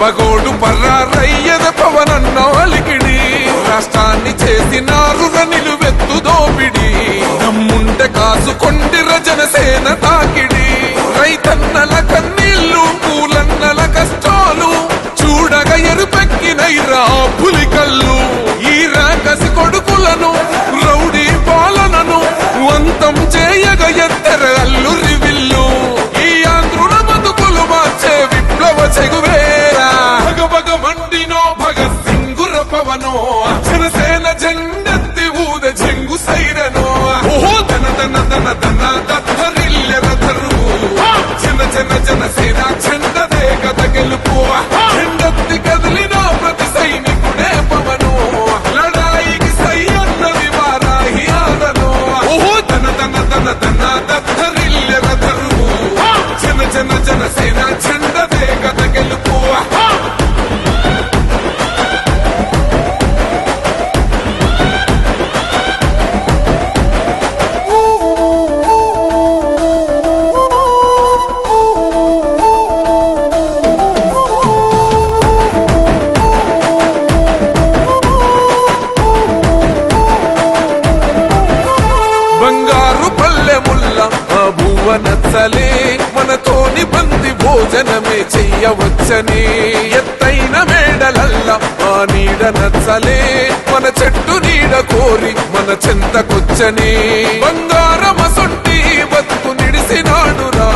ఎబగోడు పర్రారయ్యద పవనన్న అలికిడి. రాష్ట్రాన్ని చేసినారుగా నిలువెత్తు దోపిడి. నమ్ముంటే కాసుకొండిర రజనసేన తాకి Ding! విలువ నచ్చలే మనతోని బంది భోజనమే చెయ్యవచ్చని. ఎత్తైన మేడలల్ల మా నీడ నచ్చలే మన చెట్టు నీడ కోరి మన చెంతకొచ్చని. బంగారమ సొంటి బతుకు నిడిసినాడురా.